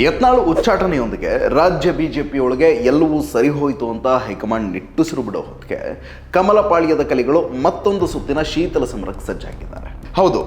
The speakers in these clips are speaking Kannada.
ಯತ್ನಾಳ್ ಉಚ್ಚಾಟನೆಯೊಂದಿಗೆ ರಾಜ್ಯ ಬಿಜೆಪಿಯೊಳಗೆ ಎಲ್ಲವೂ ಸರಿ ಹೋಯಿತು ಅಂತ ಹೈಕಮಾಂಡ್ ನಿಟ್ಟುಸಿರು ಬಿಡೋ ಹೊತ್ತಿಗೆ ಕಮಲಪಾಳ್ಯದ ಕಲಿಗಳು ಮತ್ತೊಂದು ಸುತ್ತಿನ ಶೀತಲ ಸಮರಕ್ಕೆ ಸಜ್ಜಾಗಿದ್ದಾರೆ. ಹೌದು.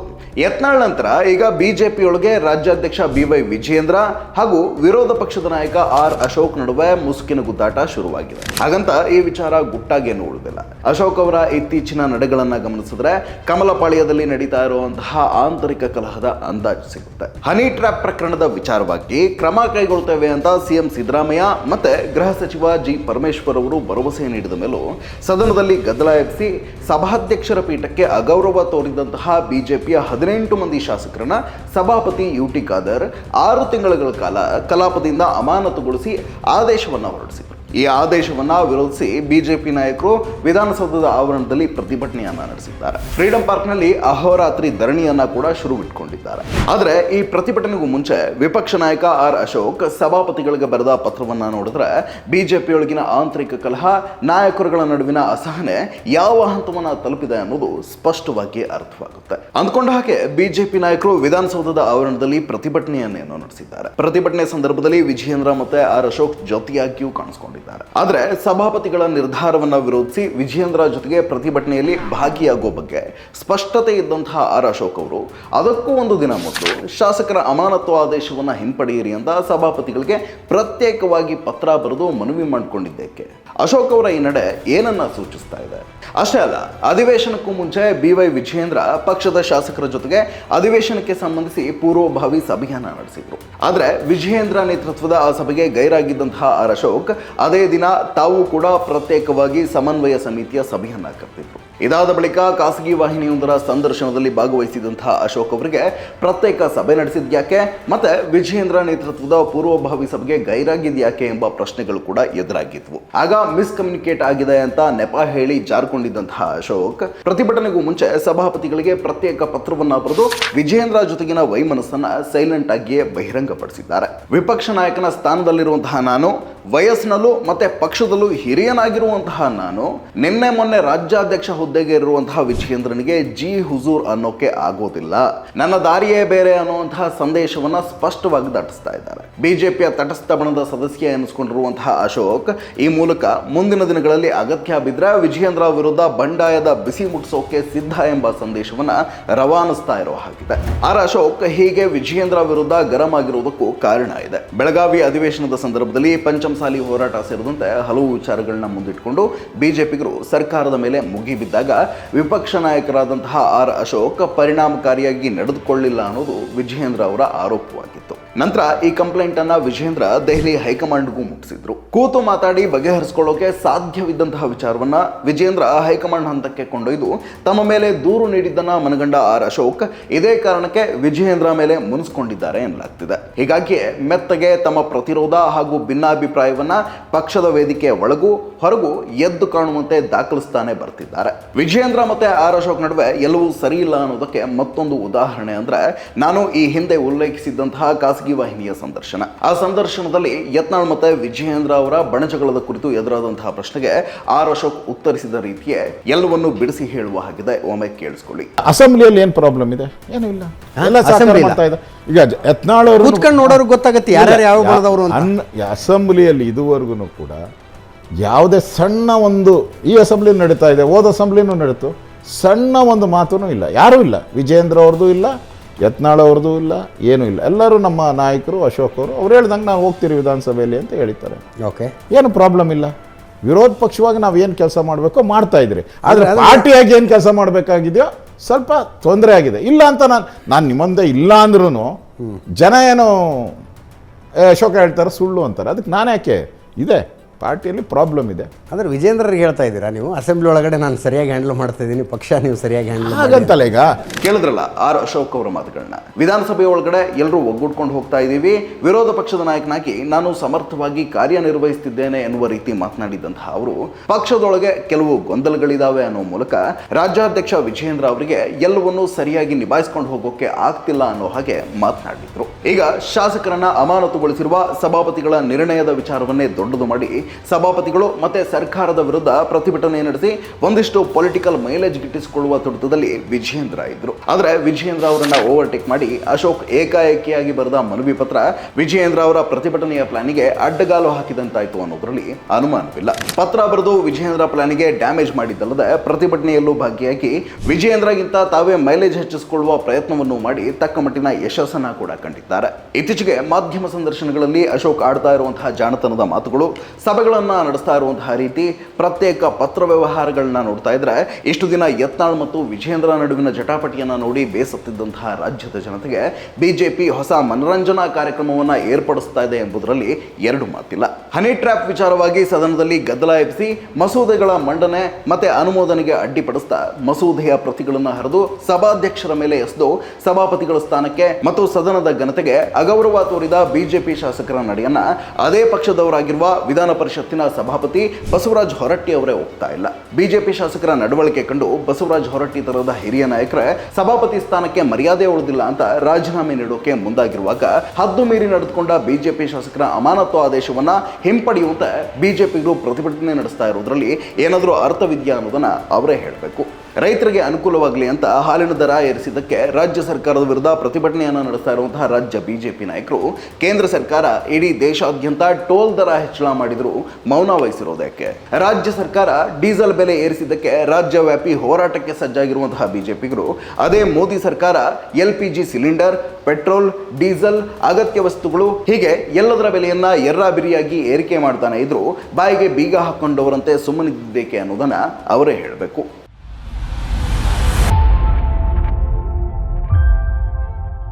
ಯತ್ನಾಳ್ ನಂತರ ಈಗ ಬಿಜೆಪಿಯೊಳಗೆ ರಾಜ್ಯಾಧ್ಯಕ್ಷ ಬಿ ವೈ ವಿಜಯೇಂದ್ರ ಹಾಗೂ ವಿರೋಧ ಪಕ್ಷದ ನಾಯಕ ಆರ್ ಅಶೋಕ್ ನಡುವೆ ಮುಸುಕಿನ ಗುದ್ದಾಟ ಶುರುವಾಗಿದೆ. ಹಾಗಂತ ಈ ವಿಚಾರ ಗುಟ್ಟಾಗಿ ಏನು ಉಳಿದಿಲ್ಲ. ಅಶೋಕ್ ಅವರ ಇತ್ತೀಚಿನ ನಡೆಗಳನ್ನ ಗಮನಿಸಿದ್ರೆ ಕಮಲಪಾಳ್ಯದಲ್ಲಿ ನಡೀತಾ ಇರುವಂತಹ ಆಂತರಿಕ ಕಲಹದ ಅಂದಾಜು ಸಿಗುತ್ತೆ. ಹನಿ ಟ್ರ್ಯಾಪ್ ಪ್ರಕರಣದ ವಿಚಾರವಾಗಿ ಕ್ರಮ ಕೈಗೊಳ್ತೇವೆ ಅಂತ ಸಿಎಂ ಸಿದ್ದರಾಮಯ್ಯ ಮತ್ತೆ ಗೃಹ ಸಚಿವ ಜಿ ಪರಮೇಶ್ವರ್ ಅವರು ಭರವಸೆ ನೀಡಿದ ಮೇಲೂ ಸದನದಲ್ಲಿ ಗದ್ದಲ ಎಬ್ಬಿಸಿ ಸಭಾಧ್ಯಕ್ಷರ ಪೀಠಕ್ಕೆ ಅಗೌರವ ತೋರಿದಂತಹ ಬಿಜೆಪಿಯ ಹದಿನೆಂಟು ಮಂದಿ ಶಾಸಕರನ್ನ ಸಭಾಪತಿ ಯು ಟಿ ಖಾದರ್ ಆರು ತಿಂಗಳ ಕಾಲ ಕಲಾಪದಿಂದ ಅಮಾನತುಗೊಳಿಸಿ ಆದೇಶವನ್ನು ಹೊರಡಿಸಿದರು. ಈ ಆದೇಶವನ್ನ ವಿರೋಧಿಸಿ ಬಿಜೆಪಿ ನಾಯಕರು ವಿಧಾನಸೌಧದ ಆವರಣದಲ್ಲಿ ಪ್ರತಿಭಟನೆಯನ್ನ ನಡೆಸಿದ್ದಾರೆ. ಫ್ರೀಡಂ ಪಾರ್ಕ್ನಲ್ಲಿ ಅಹೋರಾತ್ರಿ ಧರಣಿಯನ್ನ ಕೂಡ ಶುರು ಇಟ್ಕೊಂಡಿದ್ದಾರೆ ಆದರೆ ಈ ಪ್ರತಿಭಟನೆಗೂ ಮುಂಚೆ ವಿಪಕ್ಷ ನಾಯಕ ಆರ್ ಅಶೋಕ್ ಸಭಾಪತಿಗಳಿಗೆ ಬರೆದ ಪತ್ರವನ್ನ ನೋಡಿದ್ರೆ ಬಿಜೆಪಿಯೊಳಗಿನ ಆಂತರಿಕ ಕಲಹ, ನಾಯಕರುಗಳ ನಡುವಿನ ಅಸಹನೆ ಯಾವ ಹಂತವನ್ನ ತಲುಪಿದೆ ಅನ್ನೋದು ಸ್ಪಷ್ಟವಾಗಿ ಅರ್ಥವಾಗುತ್ತೆ. ಅಂದ್ಕೊಂಡ ಹಾಗೆ ಬಿಜೆಪಿ ನಾಯಕರು ವಿಧಾನಸೌಧದ ಆವರಣದಲ್ಲಿ ಪ್ರತಿಭಟನೆಯನ್ನೇನೋ ನಡೆಸಿದ್ದಾರೆ. ಪ್ರತಿಭಟನೆ ಸಂದರ್ಭದಲ್ಲಿ ವಿಜಯೇಂದ್ರ ಮತ್ತೆ ಆರ್ ಅಶೋಕ್ ಜೊತೆಯಾಗಿಯೂ ಕಾಣಿಸಿಕೊಂಡಿದ್ದಾರೆ. ಆದ್ರೆ ಸಭಾಪತಿಗಳ ನಿರ್ಧಾರವನ್ನ ವಿರೋಧಿಸಿ ವಿಜಯೇಂದ್ರ ಜೊತೆಗೆ ಪ್ರತಿಭಟನೆಯಲ್ಲಿ ಭಾಗಿಯಾಗುವ ಬಗ್ಗೆ ಸ್ಪಷ್ಟತೆ ಇದ್ದಂತಹ ಆರ್ ಅಶೋಕ್ ಅವರು, ಅದಕ್ಕೂ ಒಂದು ದಿನ ಮೊದಲು ಶಾಸಕರ ಅಮಾನತ್ವ ಆದೇಶವನ್ನ ಹಿಂಪಡೆಯಿರಿ ಅಂತ ಸಭಾಪತಿಗಳಿಗೆ ಪ್ರತ್ಯೇಕವಾಗಿ ಪತ್ರ ಬರೆದು ಮನವಿ ಮಾಡಿಕೊಂಡಿದ್ದಕ್ಕೆ ಅಶೋಕ್ ಅವರ ಈ ನಡೆ ಏನನ್ನ ಸೂಚಿಸ್ತಾ ಇದೆ? ಅಷ್ಟೇ ಅಲ್ಲ, ಅಧಿವೇಶನಕ್ಕೂ ಮುಂಚೆ ಬಿ ವೈ ವಿಜಯೇಂದ್ರ ಪಕ್ಷದ ಶಾಸಕರ ಜೊತೆಗೆ ಅಧಿವೇಶನಕ್ಕೆ ಸಂಬಂಧಿಸಿ ಪೂರ್ವಭಾವಿ ಸಭೆಯನ್ನ ನಡೆಸಿದ್ರು. ಆದ್ರೆ ವಿಜಯೇಂದ್ರ ನೇತೃತ್ವದ ಆ ಸಭೆಗೆ ಗೈರಾಗಿದ್ದಂತಹ ಆರ್ ಅಶೋಕ್ ಅದೇ ದಿನ ತಾವು ಕೂಡ ಪ್ರತ್ಯೇಕವಾಗಿ ಸಮನ್ವಯ ಸಮಿತಿಯ ಸಭೆಯನ್ನು ಕರೆದಿದ್ರು ಇದಾದ ಬಳಿಕ ಖಾಸಗಿ ವಾಹಿನಿಯೊಂದರ ಸಂದರ್ಶನದಲ್ಲಿ ಭಾಗವಹಿಸಿದಂತಹ ಅಶೋಕ್ ಅವರಿಗೆ ಪ್ರತ್ಯೇಕ ಸಭೆ ನಡೆಸಿದ್ಯಾಕೆ ಮತ್ತೆ ವಿಜಯೇಂದ್ರ ನೇತೃತ್ವದ ಪೂರ್ವಭಾವಿ ಸಭೆಗೆ ಗೈರಾಗಿದ್ಯಾಕೆ ಎಂಬ ಪ್ರಶ್ನೆಗಳು ಕೂಡ ಎದುರಾಗಿದ್ವು. ಆಗ ಮಿಸ್ಕಮ್ಯುನಿಕೇಟ್ ಆಗಿದೆ ಅಂತ ನೆಪ ಹೇಳಿ ಜಾರ್ಕೊಂಡಿದ್ದಂತಹ ಅಶೋಕ್, ಪ್ರತಿಭಟನೆಗೂ ಮುಂಚೆ ಸಭಾಪತಿಗಳಿಗೆ ಪ್ರತ್ಯೇಕ ಪತ್ರವನ್ನ ಬರೆದು ವಿಜಯೇಂದ್ರ ಜೊತೆಗಿನ ವೈಮನಸ್ಸನ್ನ ಸೈಲೆಂಟ್ ಆಗಿಯೇ ಬಹಿರಂಗಪಡಿಸಿದ್ದಾರೆ. ವಿಪಕ್ಷ ನಾಯಕನ ಸ್ಥಾನದಲ್ಲಿರುವಂತಹ ನಾನು, ವಯಸ್ಸಿನಲ್ಲೂ ಮತ್ತೆ ಪಕ್ಷದಲ್ಲೂ ಹಿರಿಯನಾಗಿರುವಂತಹ ನಾನು, ನಿನ್ನೆ ಮೊನ್ನೆ ರಾಜ್ಯಾಧ್ಯಕ್ಷ ಹುದ್ದೆಗೆ ಇರುವಂತಹ ವಿಜಯೇಂದ್ರನಿಗೆ ಜಿ ಹುಜೂರ್ ಅನ್ನೋಕೆ ಆಗೋದಿಲ್ಲ. ನನ್ನ ದಾರಿಯೇ ಬೇರೆ ಅನ್ನುವಂತಹ ಸಂದೇಶವನ್ನ ಸ್ಪಷ್ಟವಾಗಿ ದಾಟಿಸ್ತಾ ಇದ್ದಾರೆ. ಬಿಜೆಪಿಯ ತಟಸ್ಥ ಬಣದ ಸದಸ್ಯ ಎನಿಸಿಕೊಂಡಿರುವಂತಹ ಅಶೋಕ್, ಈ ಮೂಲಕ ಮುಂದಿನ ದಿನಗಳಲ್ಲಿ ಅಗತ್ಯ ಬಿದ್ದರೆ ವಿಜಯೇಂದ್ರ ವಿರುದ್ಧ ಬಂಡಾಯದ ಬಿಸಿ ಮುಟ್ಟಿಸೋಕೆ ಸಿದ್ಧ ಎಂಬ ಸಂದೇಶವನ್ನ ರವಾನಿಸ್ತಾ ಇರೋ ಹಾಗಿದೆ. ಆರ್ ಅಶೋಕ್ ಹೀಗೆ ವಿಜಯೇಂದ್ರ ವಿರುದ್ಧ ಗರಂ ಆಗಿರುವುದಕ್ಕೂ ಕಾರಣ ಇದೆ. ಬೆಳಗಾವಿ ಅಧಿವೇಶನದ ಸಂದರ್ಭದಲ್ಲಿ ಪಂಚಮಸಾಲಿ ಹೋರಾಟ ಸೇರಿದಂತೆ ಹಲವು ವಿಚಾರಗಳನ್ನ ಮುಂದಿಟ್ಟುಕೊಂಡು ಬಿಜೆಪಿಗರು ಸರ್ಕಾರದ ಮೇಲೆ ಮುಗಿಬಿದ್ದಾಗ ವಿಪಕ್ಷ ನಾಯಕರಾದಂತಹ ಆರ್ ಅಶೋಕ್ ಪರಿಣಾಮಕಾರಿಯಾಗಿ ನಡೆದುಕೊಳ್ಳಿಲ್ಲ ಅನ್ನೋದು ವಿಜಯೇಂದ್ರ ಅವರ ಆರೋಪವಾಗಿತ್ತು. ನಂತರ ಈ ಕಂಪ್ಲೇಂಟ್ ಅನ್ನ ವಿಜಯೇಂದ್ರ ದೆಹಲಿ ಹೈಕಮಾಂಡ್ಗೂ ಮುಟ್ಟಿಸಿದ್ರು. ಕೂತು ಮಾತಾಡಿ ಬಗೆಹರಿಸಿಕೊಳ್ಳೋಕೆ ಸಾಧ್ಯವಿದ್ದಂತಹ ವಿಚಾರವನ್ನ ವಿಜೇಂದ್ರ ಹೈಕಮಾಂಡ್ ಹಂತಕ್ಕೆ ಕೊಂಡೊಯ್ದು ತಮ್ಮ ಮೇಲೆ ದೂರು ನೀಡಿದ್ದನ್ನ ಮನಗಂಡ ಆರ್ ಅಶೋಕ್ ಇದೇ ಕಾರಣಕ್ಕೆ ವಿಜಯೇಂದ್ರ ಮೇಲೆ ಮುನಿಸ್ಕೊಂಡಿದ್ದಾರೆ ಎನ್ನಲಾಗ್ತಿದೆ. ಹೀಗಾಗಿ ಮೆತ್ತಗೆ ತಮ್ಮ ಪ್ರತಿರೋಧ ಹಾಗೂ ಭಿನ್ನಾಭಿಪ್ರಾಯವನ್ನ ಪಕ್ಷದ ವೇದಿಕೆ ಒಳಗೂ ಹೊರಗೂ ಎದ್ದು ಕಾಣುವಂತೆ ದಾಖಲಿಸ್ತಾನೆ ಬರ್ತಿದ್ದಾರೆ. ವಿಜಯೇಂದ್ರ ಮತ್ತೆ ಆರ್ ಅಶೋಕ್ ನಡುವೆ ಎಲ್ಲವೂ ಸರಿ ಇಲ್ಲ ಅನ್ನೋದಕ್ಕೆ ಮತ್ತೊಂದು ಉದಾಹರಣೆ ಅಂದ್ರೆ ನಾನು ಈ ಹಿಂದೆ ಉಲ್ಲೇಖಿಸಿದಂತಹ ಖಾಸಗಿ ವಾಹಿನಿಯ ಸಂದರ್ಶನ. ಆ ಸಂದರ್ಶನದಲ್ಲಿ ಯತ್ನಾಳ್ ಮತ್ತೆ ವಿಜಯೇಂದ್ರ ಅವರ ಬಣಜಗಳದ ಕುರಿತು ಎದುರಾದಂತಹ ಪ್ರಶ್ನೆಗೆ ಆರ್ ಅಶೋಕ್ ಉತ್ತರಿಸಿದ ರೀತಿಯೇ ಎಲ್ಲವನ್ನು ಬಿಡಿಸಿ ಹೇಳುವ ಹಾಗಿದೆ. ಒಮ್ಮೆ ಕೇಳಿಸ್ಕೊಳ್ಳಿ. ಅಸೆಂಬ್ಲಿಯಲ್ಲಿ ಏನು ಪ್ರಾಬ್ಲಮ್ ಇದೆ? ಏನೂ ಇಲ್ಲ. ಈಗ ಯತ್ನಾಳ್ ಅವರು ನೋಡೋರ್ಗೆ ಗೊತ್ತಾಗತ್ತೆ ಯಾರ್ಯಾರು ಯಾವ ಅಸೆಂಬ್ಲಿಯಲ್ಲಿ ಇದುವರೆಗೂ ಕೂಡ ಯಾವುದೇ ಸಣ್ಣ ಒಂದು ಈ ಅಸೆಂಬ್ಲಿ ನಡೀತಾ ಇದೆ ಹೋದ ಅಸೆಂಬ್ಲಿನೂ ನಡೀತು. ಸಣ್ಣ ಒಂದು ಮಾತೂ ಇಲ್ಲ ಯಾರೂ ಇಲ್ಲ. ವಿಜೇಂದ್ರ ಅವ್ರದ್ದು ಇಲ್ಲ ಯತ್ನಾಳ್ ಅವ್ರದ್ದು ಇಲ್ಲ ಏನೂ ಇಲ್ಲ. ಎಲ್ಲರೂ ನಮ್ಮ ನಾಯಕರು ಅಶೋಕ್ ಅವರು ಅವ್ರು ಹೇಳ್ದಂಗೆ ನಾವು ಹೋಗ್ತೀರಿ ವಿಧಾನಸಭೆಯಲ್ಲಿ ಅಂತ ಹೇಳ್ತಾರೆ ಓಕೆ. ಏನು ಪ್ರಾಬ್ಲಮ್ ಇಲ್ಲ. ವಿರೋಧ ಪಕ್ಷವಾಗಿ ನಾವು ಏನು ಕೆಲಸ ಮಾಡಬೇಕೋ ಮಾಡ್ತಾ ಇದ್ರಿ. ಆದ್ರೆ- ಪಾರ್ಟಿಯಾಗಿ ಏನು ಕೆಲಸ ಮಾಡಬೇಕಾಗಿದೆಯೋ ಸ್ವಲ್ಪ ತೊಂದರೆ ಆಗಿದೆ. ಇಲ್ಲ ಅಂತ ನಾನು ನಾನು ನಿಮ್ಮಂದೆ ಇಲ್ಲ ಅಂದ್ರೂ ಜನ ಏನು ಅಶೋಕ ಹೇಳ್ತಾರೆ ಸುಳ್ಳು ಅಂತಾರೆ. ಅದಕ್ಕೆ ನಾನು ಯಾಕೆ? ಇದೆ. ಪಾರ್ಟಿಯಲ್ಲಿ ಪ್ರಾಬ್ಲಮ್ ಇದೆ. ಅಂದ್ರೆ ವಿಜೇಂದ್ರರಿಗೆ ಹೇಳ್ತಾ ಇದ್ದೀರಾ ನೀವು? ಅಸೆಂಬ್ಲಿ ಒಳಗಡೆ ನಾನು ಸರಿಯಾಗಿ ಹ್ಯಾಂಡಲ್ ಮಾಡ್ತಾ ಇದ್ದೀನಿ ಪಕ್ಷ ನೀವು ಸರಿಯಾಗಿ ಹ್ಯಾಂಡಲ್ ಹಾಗಂತಲ್ಲ ಈಗ? ಕೇಳಿದ್ರಲ್ಲ ಆರ್ ಅಶೋಕ್ ಅವರ ಮಾತುಗಳನ್ನ. ವಿಧಾನಸಭೆ ಒಳಗಡೆ ಎಲ್ಲರೂ ಒಗ್ಗೂಡ್ಕೊಂಡು ಹೋಗ್ತಾ ಇದ್ದೀವಿ. ವಿರೋಧ ಪಕ್ಷದ ನಾಯಕನಾಗಿ ನಾನು ಸಮರ್ಥವಾಗಿ ಕಾರ್ಯನಿರ್ವಹಿಸುತ್ತಿದ್ದೇನೆ ಎನ್ನುವ ರೀತಿ ಮಾತನಾಡಿದಂತಹ ಅವರು ಪಕ್ಷದೊಳಗೆ ಕೆಲವು ಗೊಂದಲಗಳಿದಾವೆ ಅನ್ನೋ ಮೂಲಕ ರಾಜ್ಯಾಧ್ಯಕ್ಷ ವಿಜೇಂದ್ರ ಅವರಿಗೆ ಎಲ್ಲವನ್ನೂ ಸರಿಯಾಗಿ ನಿಭಾಯಿಸ್ಕೊಂಡು ಹೋಗೋಕೆ ಆಗ್ತಿಲ್ಲ ಅನ್ನೋ ಹಾಗೆ ಮಾತನಾಡಿದ್ರು. ಈಗ ಶಾಸಕರನ್ನ ಅಮಾನತುಗೊಳಿಸಿರುವ ಸಭಾಪತಿಗಳ ನಿರ್ಣಯದ ವಿಚಾರವನ್ನೇ ದೊಡ್ಡದು ಮಾಡಿ ಸಭಾಪತಿಗಳು ಮತ್ತೆ ಸರ್ಕಾರದ ವಿರುದ್ಧ ಪ್ರತಿಭಟನೆ ನಡೆಸಿ ಒಂದಿಷ್ಟು ಪೊಲಿಟಿಕಲ್ ಮೈಲೇಜ್ ಗಿಟ್ಟಿಸಿಕೊಳ್ಳುವ ತುಡಿತದಲ್ಲಿ ವಿಜಯೇಂದ್ರ ಇದ್ರು. ಆದ್ರೆ ವಿಜಯೇಂದ್ರ ಅವರನ್ನ ಓವರ್ಟೇಕ್ ಮಾಡಿ ಅಶೋಕ್ ಏಕಾಏಕಿಯಾಗಿ ಬರೆದ ಮನವಿ ಪತ್ರ ವಿಜಯೇಂದ್ರ ಅವರ ಪ್ರತಿಭಟನೆಯ ಪ್ಲಾನಿಗೆ ಅಡ್ಡಗಾಲು ಹಾಕಿದಂತಾಯ್ತು ಅನ್ನೋದ್ರಲ್ಲಿ ಅನುಮಾನವಿಲ್ಲ. ಪತ್ರ ಬರೆದು ವಿಜಯೇಂದ್ರ ಪ್ಲಾನಿಗೆ ಡ್ಯಾಮೇಜ್ ಮಾಡಿದ್ದಲ್ಲದೆ ಪ್ರತಿಭಟನೆಯಲ್ಲೂ ಭಾಗಿಯಾಗಿ ವಿಜಯೇಂದ್ರಗಿಂತ ತಾವೇ ಮೈಲೇಜ್ ಹೆಚ್ಚಿಸಿಕೊಳ್ಳುವ ಪ್ರಯತ್ನವನ್ನು ಮಾಡಿ ತಕ್ಕ ಮಟ್ಟಿನ ಯಶಸ್ಸನ್ನ ಕೂಡ ಕಂಡಿದ್ದಾರೆ. ಇತ್ತೀಚೆಗೆ ಮಾಧ್ಯಮ ಸಂದರ್ಶನಗಳಲ್ಲಿ ಅಶೋಕ್ ಆಡ್ತಾ ಇರುವಂತಹ ಜಾಣತನದ ಮಾತುಗಳು ಸಭೆಗಳನ್ನ ನಡೆಸ್ತಾ ಇರುವಂತಹ ರೀತಿ ಪ್ರತ್ಯೇಕ ಪತ್ರ ವ್ಯವಹಾರಗಳನ್ನ ನೋಡ್ತಾ ಇದ್ರೆ ಇಷ್ಟು ದಿನ ಯತ್ನಾಳ್ ಮತ್ತು ವಿಜೇಂದ್ರ ನಡುವಿನ ಜಟಾಪಟಿಯನ್ನ ನೋಡಿ ಬೇಸತ್ತಿದ್ದಂತಹ ರಾಜ್ಯದ ಜನತೆಗೆ ಬಿಜೆಪಿ ಹೊಸ ಮನರಂಜನಾ ಕಾರ್ಯಕ್ರಮವನ್ನ ಏರ್ಪಡಿಸ್ತಾ ಇದೆ ಎಂಬುದರಲ್ಲಿ ಎರಡು ಮಾತಿಲ್ಲ. ಹನಿ ಟ್ರ್ಯಾಪ್ ವಿಚಾರವಾಗಿ ಸದನದಲ್ಲಿ ಗದ್ದಲ ಎಬ್ಬಿಸಿ ಮಸೂದೆಗಳ ಮಂಡನೆ ಮತ್ತೆ ಅನುಮೋದನೆಗೆ ಅಡ್ಡಿಪಡಿಸ್ತಾ ಮಸೂದೆಯ ಪ್ರತಿಗಳನ್ನು ಹರಿದು ಸಭಾಧ್ಯಕ್ಷರ ಮೇಲೆ ಎಸೆದು ಸಭಾಪತಿಗಳ ಸ್ಥಾನಕ್ಕೆ ಮತ್ತು ಸದನದ ಘನತೆಗೆ ಅಗೌರವ ತೋರಿದ ಬಿಜೆಪಿ ಶಾಸಕರ ನಡೆಯನ್ನ ಅದೇ ಪಕ್ಷದವರಾಗಿರುವ ವಿಧಾನ ಪರಿಷತ್ತಿನ ಸಭಾಪತಿ ಬಸವರಾಜ್ ಹೊರಟ್ಟಿ ಅವರೇ ಒಪ್ತಾ ಇಲ್ಲ. ಬಿಜೆಪಿ ಶಾಸಕರ ನಡವಳಿಕೆ ಕಂಡು ಬಸವರಾಜ್ ಹೊರಟ್ಟಿ ತರದ ಹಿರಿಯ ನಾಯಕರೇ ಸಭಾಪತಿ ಸ್ಥಾನಕ್ಕೆ ಮರ್ಯಾದೆ ಉಳಿದಿಲ್ಲ ಅಂತ ರಾಜೀನಾಮೆ ನೀಡೋಕೆ ಮುಂದಾಗಿರುವಾಗ ಹದ್ದು ಮೀರಿ ನಡೆದುಕೊಂಡ ಬಿಜೆಪಿ ಶಾಸಕರ ಅಮಾನತು ಆದೇಶವನ್ನ ಹಿಂಪಡೆಯುವಂತೆ ಬಿಜೆಪಿಗಳು ಪ್ರತಿಭಟನೆ ನಡೆಸ್ತಾ ಇರೋದ್ರಲ್ಲಿ ಏನಾದರೂ ಅರ್ಥವಿದ್ಯಾ ಅನ್ನೋದನ್ನು ಅವರೇ ಹೇಳಬೇಕು. ರೈತರಿಗೆ ಅನುಕೂಲವಾಗಲಿ ಅಂತ ಹಾಲಿನ ದರ ಏರಿಸಿದ್ದಕ್ಕೆ ರಾಜ್ಯ ಸರ್ಕಾರದ ವಿರುದ್ಧ ಪ್ರತಿಭಟನೆಯನ್ನು ನಡೆಸ್ತಾ ಇರುವಂತಹ ರಾಜ್ಯ ಬಿಜೆಪಿ ನಾಯಕರು. ಕೇಂದ್ರ ಸರ್ಕಾರ ಇಡೀ ದೇಶಾದ್ಯಂತ ಟೋಲ್ ದರ ಹೆಚ್ಚಳ ಮಾಡಿದ್ರು, ಮೌನ ವಹಿಸಿರೋದಕ್ಕೆ. ರಾಜ್ಯ ಸರ್ಕಾರ ಡೀಸೆಲ್ ಬೆಲೆ ಏರಿಸಿದ್ದಕ್ಕೆ ರಾಜ್ಯವ್ಯಾಪಿ ಹೋರಾಟಕ್ಕೆ ಸಜ್ಜಾಗಿರುವಂತಹ ಬಿಜೆಪಿಗರು. ಅದೇ ಮೋದಿ ಸರ್ಕಾರ L P G cylinder, petrol, diesel, ಅಗತ್ಯ ವಸ್ತುಗಳು, ಹೀಗೆ ಎಲ್ಲದರ ಬೆಲೆಯನ್ನ ಎರ್ರಾಬಿರಿಯಾಗಿ ಏರಿಕೆ ಮಾಡ್ತಾನೆ ಇದ್ರು. ಬಾಯಿಗೆ ಬೀಗ ಹಾಕೊಂಡವರಂತೆ ಸುಮ್ಮನಿದ್ದೇಕೆ ಅನ್ನೋದನ್ನ ಅವರೇ ಹೇಳಬೇಕು.